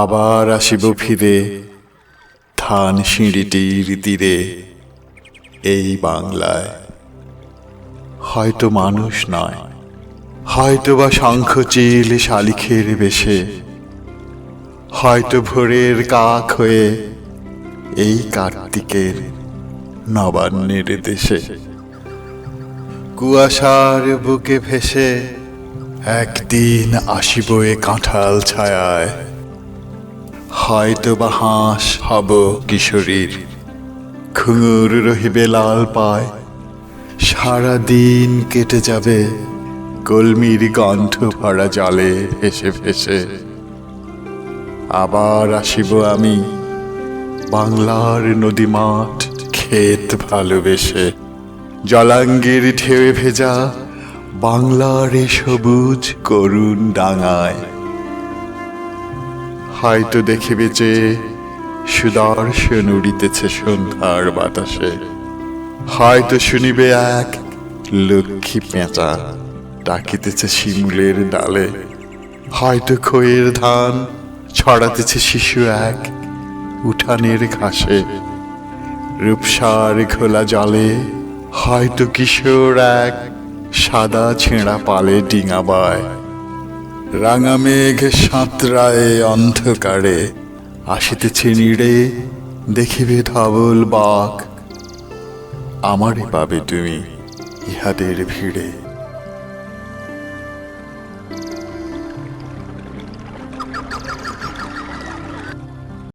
আবার আসিব ফিরে ধান সিঁড়িটির তীরে এই বাংলায়। হয়তো মানুষ নয় হয়তো বা শঙ্খচিল শালিখের বেশে, হয়তো ভোরের কাক হয়ে এই কার্তিকের নবান্নের দেশে। কুয়াশার বুকে ভেসে একদিন আসিব এ কাঁঠাল ছায়ায়। হয়তো বা হাঁস হব কিশোরীর। ঘুঙুর রহিবে লাল পায়। সারা দিন কেটে যাবে। কলমির গন্ধ ভরা জলে ভেসে ভেসে। আবার আসিব আমি বাংলার নদী মাঠ ক্ষেত ভালোবেসে। জলাঙ্গির ঢেউয়ে ভেজা বাংলার এ সবুজ করুণ ডাঙায়। হয়তো দেখিবে যে সুদর্শন উড়িতেছে সন্ধ্যার বাতাসে। হয়তো শুনিবে এক লক্ষ্মী পেঁচা ডাকিতেছে শিমুলের ডালে। হয়তো খয়ের ধান ছড়াতেছে শিশু এক উঠানের ঘাসে। রূপসার খোলা জলে হয়তো কিশোর এক সাদা ছেঁড়া পালে ডিঙাবায় রাঙা মেঘ সাঁতরায় অন্ধকারে, আসিতেছে নিড়ে, দেখিবে ধবল বাঘ। আমারই পাবে তুমি ইহাদের ভিড়ে।